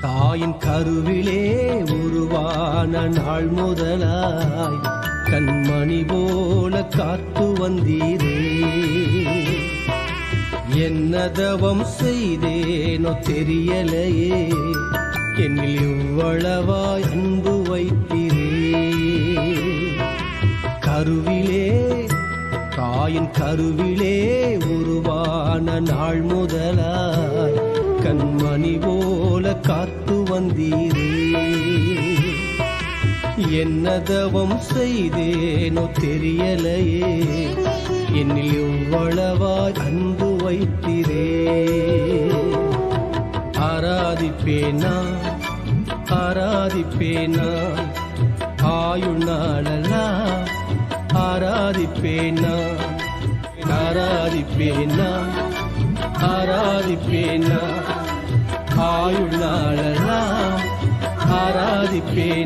தாயின் கருவிலே உருவான நாள் முதலாய் கண்மணி போல காத்து வந்தீரே. என்ன தவம் செய்தேனோ தெரியலையே. என்னில் இவ்வளவாய் அன்பு வைத்தீரே. கருவிலே தாயின் கருவிலே உருவான நாள் முதலாய் கண்மணி போல காத்து வந்தீரே. என்ன தவம் செய்தேனோ தெரியலையே. என்னில் எவ்வளவாய் அன்பு வைத்திரே. ஆராதிப்பேனா? ஆராதிப்பேனா? ஆயுள் நாளெல்லாம் ஆராதிப்பேனா? ஆராதிப்பேனா? ஆராதிப்பேனா? ஆயுள் ஆராதிப்பேன்.